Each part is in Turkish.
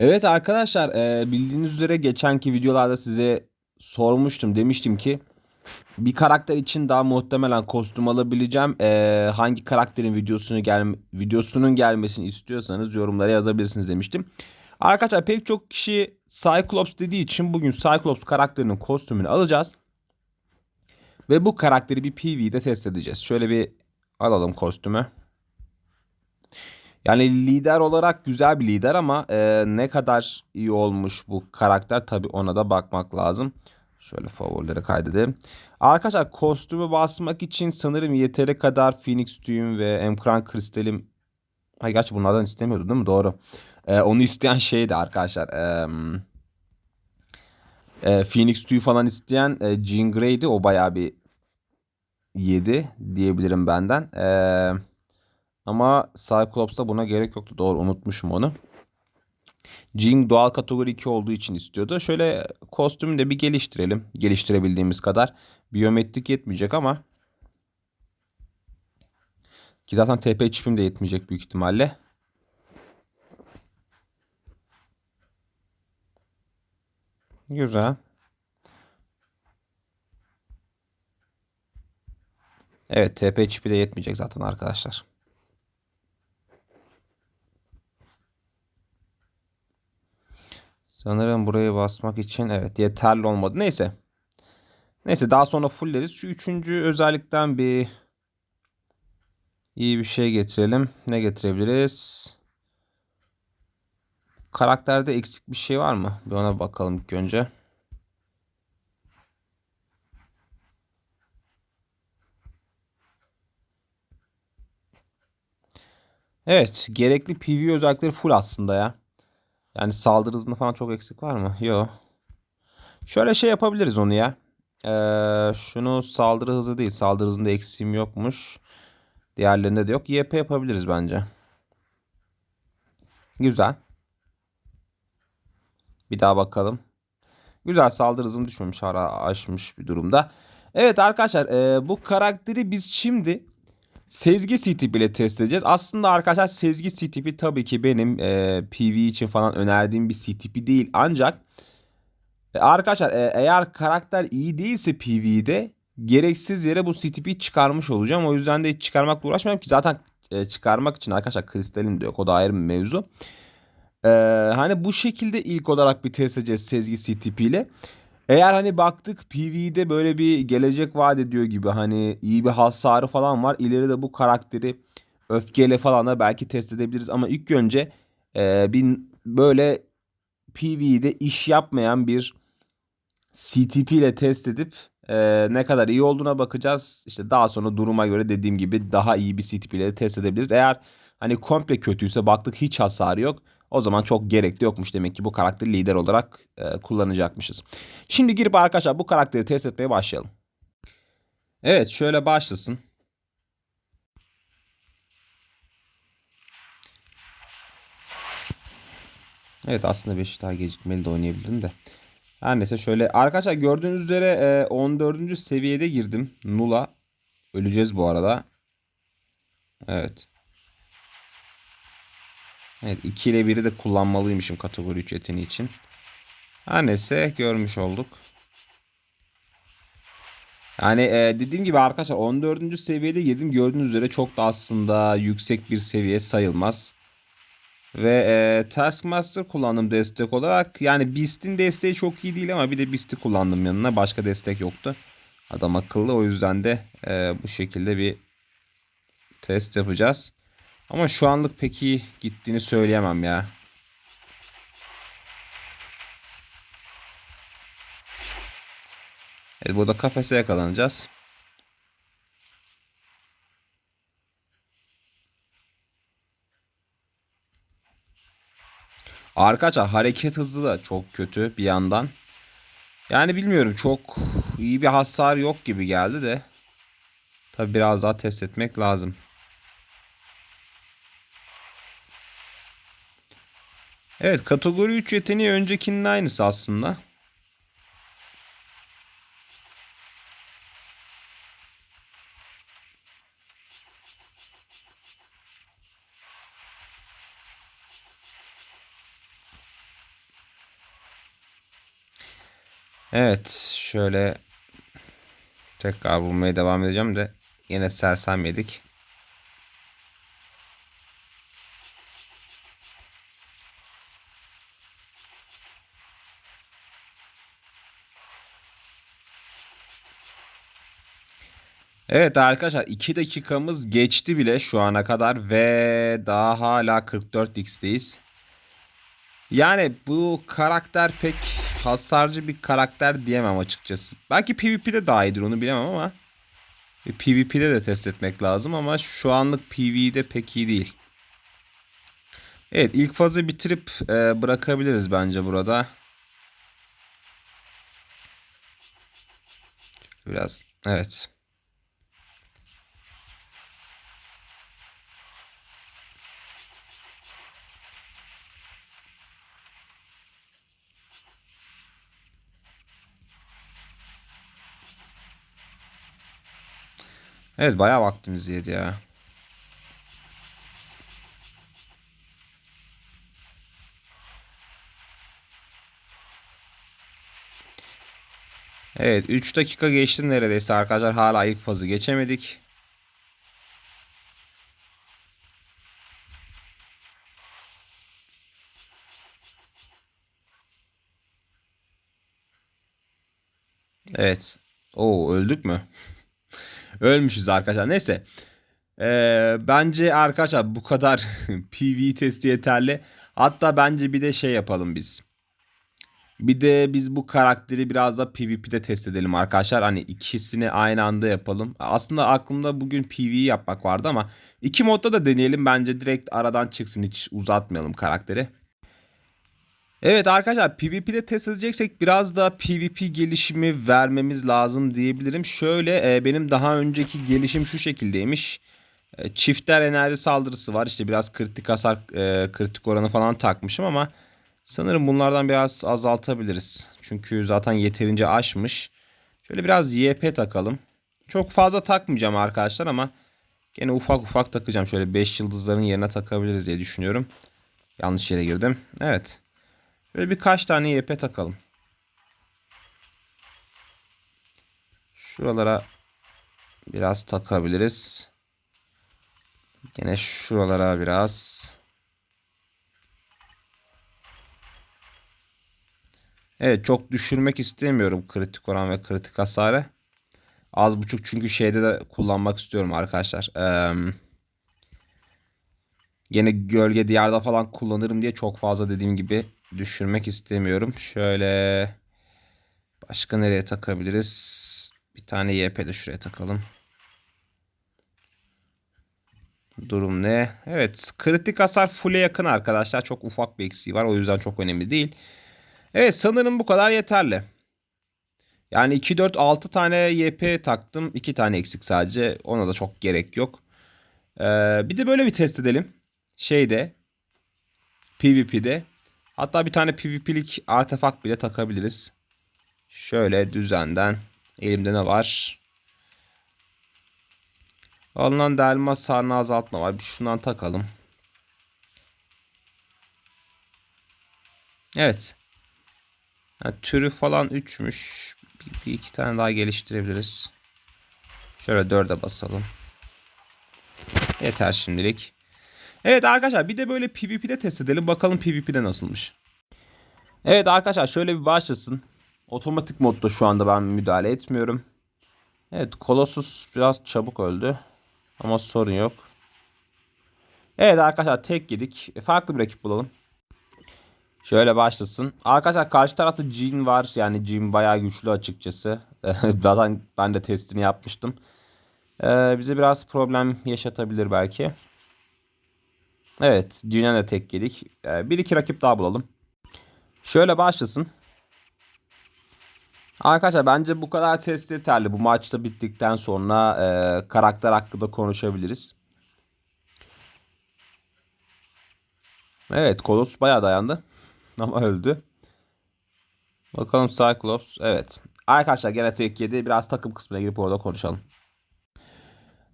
Evet arkadaşlar e, bildiğiniz üzere geçenki videolarda size sormuştum. Demiştim ki bir karakter için daha muhtemelen kostüm alabileceğim. E, hangi karakterin videosunu gel videosunun gelmesini istiyorsanız yorumlara yazabilirsiniz demiştim. Arkadaşlar pek çok kişi Cyclops dediği için bugün Cyclops karakterinin kostümünü alacağız. Ve bu karakteri bir PvE'de test edeceğiz. Şöyle bir alalım kostümü. Yani lider olarak güzel bir lider ama e, ne kadar iyi olmuş bu karakter tabi ona da bakmak lazım. Şöyle favorileri kaydedelim. Arkadaşlar kostümü basmak için sanırım yeteri kadar Phoenix tüyüm ve Emkran kristalim. Ha gerçi bunlardan istemiyordu değil mi? Doğru. E, onu isteyen şeydi arkadaşlar. E, e, Phoenix tüyü falan isteyen e, Jean Grey'di. O bayağı bir yedi diyebilirim benden. Eee ama Cyclops'ta buna gerek yoktu. Doğru unutmuşum onu. Jing doğal kategori 2 olduğu için istiyordu. Şöyle kostümü de bir geliştirelim. Geliştirebildiğimiz kadar. Biyometrik yetmeyecek ama. Ki zaten TP çipim de yetmeyecek büyük ihtimalle. Güzel. Evet TP çipi de yetmeyecek zaten arkadaşlar. Sanırım burayı basmak için evet yeterli olmadı. Neyse. Neyse daha sonra fulleriz. Şu üçüncü özellikten bir iyi bir şey getirelim. Ne getirebiliriz? Karakterde eksik bir şey var mı? Bir ona bakalım ilk önce. Evet, gerekli PV özellikleri full aslında ya. Yani saldırı hızında falan çok eksik var mı? Yok. Şöyle şey yapabiliriz onu ya. Ee, şunu saldırı hızı değil. Saldırı hızında eksiğim yokmuş. Diğerlerinde de yok. YP yapabiliriz bence. Güzel. Bir daha bakalım. Güzel saldırı hızım düşmemiş. Ara aşmış bir durumda. Evet arkadaşlar e, bu karakteri biz şimdi Sezgi CTP ile test edeceğiz. Aslında arkadaşlar Sezgi CTP tabii ki benim e, PV için falan önerdiğim bir CTP değil. Ancak e, arkadaşlar e, eğer karakter iyi değilse PV'de gereksiz yere bu CTP'yi çıkarmış olacağım. O yüzden de hiç çıkarmakla uğraşmıyorum ki zaten e, çıkarmak için arkadaşlar kristalim de yok. O da ayrı bir mevzu. E, hani bu şekilde ilk olarak bir test edeceğiz Sezgi CTP ile. Eğer hani baktık PvE'de böyle bir gelecek vaat ediyor gibi hani iyi bir hasarı falan var. İleride bu karakteri öfkeyle falan da belki test edebiliriz. Ama ilk önce e, bir böyle PvE'de iş yapmayan bir CTP ile test edip e, ne kadar iyi olduğuna bakacağız. İşte daha sonra duruma göre dediğim gibi daha iyi bir CTP ile test edebiliriz. Eğer hani komple kötüyse baktık hiç hasarı yok. O zaman çok gerekli yokmuş demek ki bu karakteri lider olarak e, kullanacakmışız. Şimdi girip arkadaşlar bu karakteri test etmeye başlayalım. Evet şöyle başlasın. Evet aslında 5 daha gecikmeli de oynayabilirim de. Her neyse şöyle arkadaşlar gördüğünüz üzere e, 14. seviyede girdim. Nula. Öleceğiz bu arada. Evet. Evet 2 ile 1'i de kullanmalıymışım kategori 3 yeteneği için. Her neyse görmüş olduk. Yani e, dediğim gibi arkadaşlar 14. seviyede girdim. Gördüğünüz üzere çok da aslında yüksek bir seviye sayılmaz. Ve e, Taskmaster kullandım destek olarak. Yani Beast'in desteği çok iyi değil ama bir de Beast'i kullandım yanına. Başka destek yoktu. Adam akıllı o yüzden de e, bu şekilde bir test yapacağız. Ama şu anlık pek iyi gittiğini söyleyemem ya. Evet burada kafese yakalanacağız. Arkadaşlar hareket hızı da çok kötü bir yandan. Yani bilmiyorum çok iyi bir hasar yok gibi geldi de. Tabi biraz daha test etmek lazım. Evet kategori 3 yeteneği öncekinin aynısı aslında. Evet şöyle tekrar bulmaya devam edeceğim de yine sersem yedik. Evet arkadaşlar 2 dakikamız geçti bile şu ana kadar ve daha hala 44x'teyiz. Yani bu karakter pek hasarcı bir karakter diyemem açıkçası. Belki PvP'de daha iyidir onu bilemem ama PvP'de de test etmek lazım ama şu anlık PvE'de pek iyi değil. Evet ilk fazı bitirip e, bırakabiliriz bence burada. Biraz evet. Evet bayağı vaktimiz yedi ya. Evet 3 dakika geçti neredeyse arkadaşlar hala ilk fazı geçemedik. Evet. Oo öldük mü? Ölmüşüz arkadaşlar. Neyse. Ee, bence arkadaşlar bu kadar PV testi yeterli. Hatta bence bir de şey yapalım biz. Bir de biz bu karakteri biraz da PvP'de test edelim arkadaşlar. Hani ikisini aynı anda yapalım. Aslında aklımda bugün PvE yapmak vardı ama iki modda da deneyelim. Bence direkt aradan çıksın. Hiç uzatmayalım karakteri. Evet arkadaşlar PvP'de test edeceksek biraz da PvP gelişimi vermemiz lazım diyebilirim. Şöyle e, benim daha önceki gelişim şu şekildeymiş. E, çifter enerji saldırısı var. İşte biraz kritik hasar, e, kritik oranı falan takmışım ama sanırım bunlardan biraz azaltabiliriz. Çünkü zaten yeterince aşmış. Şöyle biraz YP takalım. Çok fazla takmayacağım arkadaşlar ama gene ufak ufak takacağım. Şöyle 5 yıldızların yerine takabiliriz diye düşünüyorum. Yanlış yere girdim. Evet. Böyle birkaç tane YP takalım. Şuralara biraz takabiliriz. Yine şuralara biraz. Evet çok düşürmek istemiyorum kritik oran ve kritik hasarı. Az buçuk çünkü şeyde de kullanmak istiyorum arkadaşlar. Ee, yine gölge diyarda falan kullanırım diye çok fazla dediğim gibi düşürmek istemiyorum. Şöyle başka nereye takabiliriz? Bir tane YP de şuraya takalım. Durum ne? Evet kritik hasar full'e yakın arkadaşlar. Çok ufak bir eksiği var. O yüzden çok önemli değil. Evet sanırım bu kadar yeterli. Yani 2, 4, 6 tane YP taktım. 2 tane eksik sadece. Ona da çok gerek yok. Ee, bir de böyle bir test edelim. Şeyde. PvP'de. Hatta bir tane PvP'lik artefakt bile takabiliriz. Şöyle düzenden. Elimde ne var? Alınan delma sarını azaltma var. Bir şundan takalım. Evet. Yani türü falan 3'müş. Bir, bir iki tane daha geliştirebiliriz. Şöyle 4'e basalım. Yeter şimdilik. Evet arkadaşlar bir de böyle PvP'de test edelim. Bakalım PvP'de nasılmış. Evet arkadaşlar şöyle bir başlasın. Otomatik modda şu anda ben müdahale etmiyorum. Evet Colossus biraz çabuk öldü. Ama sorun yok. Evet arkadaşlar tek yedik. E, farklı bir rakip bulalım. Şöyle başlasın. Arkadaşlar karşı tarafta Jin var. Yani Jin bayağı güçlü açıkçası. Zaten ben de testini yapmıştım. Ee, bize biraz problem yaşatabilir belki. Evet. Jin'e de tek yedik. Ee, bir iki rakip daha bulalım. Şöyle başlasın. Arkadaşlar bence bu kadar test yeterli. Bu maçta bittikten sonra e, karakter hakkında konuşabiliriz. Evet Kolos bayağı dayandı. Ama öldü. Bakalım Cyclops. Evet. Arkadaşlar gene tek yedi. Biraz takım kısmına girip orada konuşalım.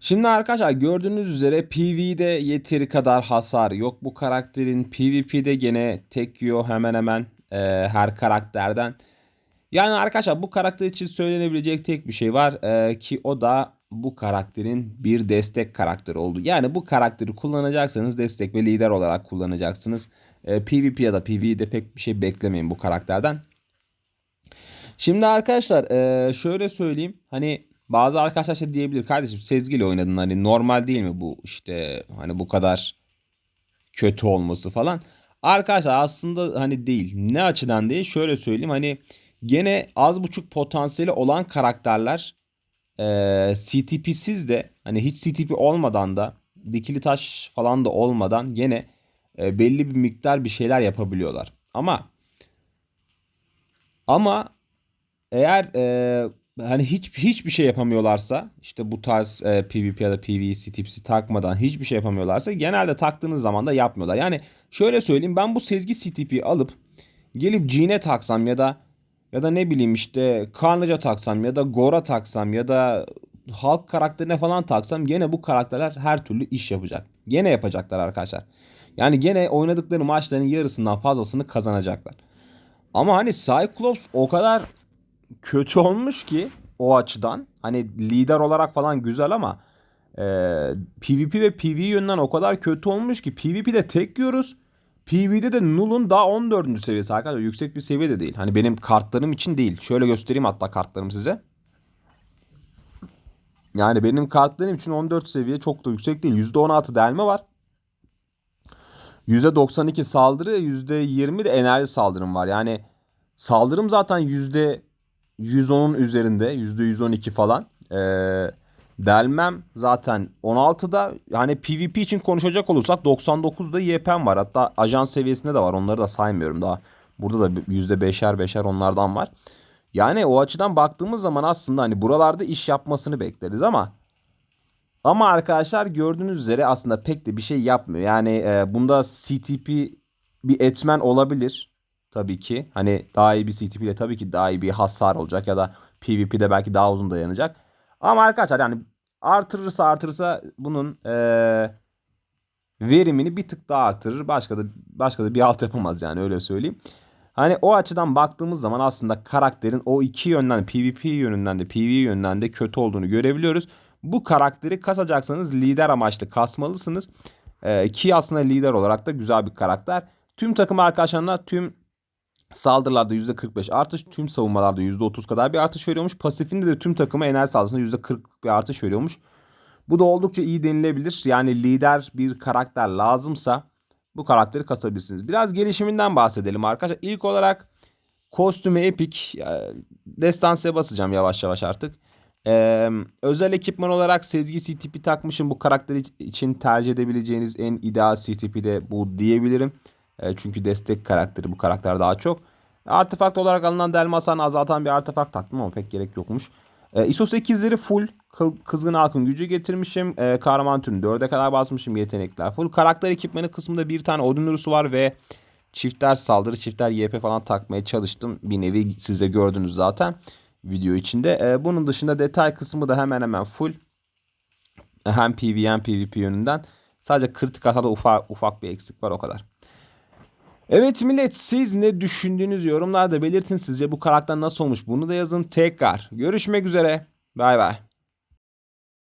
Şimdi arkadaşlar gördüğünüz üzere Pv'de yeteri kadar hasar yok. Bu karakterin PvP'de gene tek yiyor hemen hemen e, her karakterden. Yani arkadaşlar bu karakter için söylenebilecek tek bir şey var e, ki o da bu karakterin bir destek karakteri oldu. Yani bu karakteri kullanacaksanız destek ve lider olarak kullanacaksınız. E, PvP ya da PvE'de pek bir şey beklemeyin bu karakterden. Şimdi arkadaşlar e, şöyle söyleyeyim. Hani bazı arkadaşlar şey diyebilir kardeşim Sezgi'yle oynadın hani normal değil mi bu işte hani bu kadar kötü olması falan. Arkadaşlar aslında hani değil. Ne açıdan değil? Şöyle söyleyeyim hani gene az buçuk potansiyeli olan karakterler e, CTP'siz de hani hiç CTP olmadan da dikili taş falan da olmadan gene e, belli bir miktar bir şeyler yapabiliyorlar. Ama ama eğer e, hani hiç hiçbir şey yapamıyorlarsa işte bu tarz e, PvP ya da PvE tipsi takmadan hiçbir şey yapamıyorlarsa genelde taktığınız zaman da yapmıyorlar. Yani şöyle söyleyeyim ben bu sezgi CTP'yi alıp gelip Gene taksam ya da ya da ne bileyim işte Carnage'a taksam ya da Gora taksam ya da halk karakterine falan taksam gene bu karakterler her türlü iş yapacak. Gene yapacaklar arkadaşlar. Yani gene oynadıkları maçların yarısından fazlasını kazanacaklar. Ama hani Cyclops o kadar kötü olmuş ki o açıdan. Hani lider olarak falan güzel ama e, PvP ve PvE yönünden o kadar kötü olmuş ki PvP'de tek yiyoruz. PvE'de de Null'un daha 14. seviyesi arkadaşlar. Yüksek bir seviyede değil. Hani benim kartlarım için değil. Şöyle göstereyim hatta kartlarımı size. Yani benim kartlarım için 14 seviye çok da yüksek değil. %16 delme var. %92 saldırı, %20 de enerji saldırım var. Yani saldırım zaten %110'un üzerinde, %112 falan. Ee, delmem zaten 16'da. Yani PvP için konuşacak olursak 99'da YP'm var. Hatta ajans seviyesinde de var. Onları da saymıyorum daha. Burada da %5'er 5'er onlardan var. Yani o açıdan baktığımız zaman aslında hani buralarda iş yapmasını bekleriz ama ama arkadaşlar gördüğünüz üzere aslında pek de bir şey yapmıyor. Yani e, bunda CTP bir etmen olabilir tabii ki. Hani daha iyi bir CTP ile tabii ki daha iyi bir hasar olacak ya da PvP'de belki daha uzun dayanacak. Ama arkadaşlar yani artırırsa artırırsa bunun e, verimini bir tık daha artırır. Başka da başka da bir alt yapamaz yani öyle söyleyeyim. Hani o açıdan baktığımız zaman aslında karakterin o iki yönden PvP yönünden de PvE yönünden de kötü olduğunu görebiliyoruz. Bu karakteri kasacaksanız lider amaçlı kasmalısınız. Ee, ki aslında lider olarak da güzel bir karakter. Tüm takım arkadaşlarına tüm saldırılarda %45 artış, tüm savunmalarda %30 kadar bir artış veriyormuş. Pasifinde de tüm takıma enerji saldırısında %40 bir artış veriyormuş. Bu da oldukça iyi denilebilir. Yani lider bir karakter lazımsa bu karakteri kasabilirsiniz. Biraz gelişiminden bahsedelim arkadaşlar. İlk olarak kostümü epik. Destansiye basacağım yavaş yavaş artık. Ee, özel ekipman olarak sezgi CTP takmışım. Bu karakter için tercih edebileceğiniz en ideal CTP de bu diyebilirim. E, çünkü destek karakteri bu karakter daha çok. Artefakt olarak alınan delme hasarını azaltan bir artefakt taktım ama pek gerek yokmuş. E, ISO 8'leri full. Kızgın halkın gücü getirmişim. E, kahraman türünü 4'e kadar basmışım yetenekler. Full karakter ekipmanı kısmında bir tane Odin Urus'u var ve çifter saldırı, çifter YP falan takmaya çalıştım. Bir nevi siz de gördünüz zaten video içinde. E, bunun dışında detay kısmı da hemen hemen full. Hem PvE hem PvP yönünden. Sadece kritik hasarda ufak, ufak bir eksik var o kadar. Evet millet siz ne düşündüğünüz yorumlarda belirtin sizce bu karakter nasıl olmuş bunu da yazın tekrar. Görüşmek üzere. Bay bay.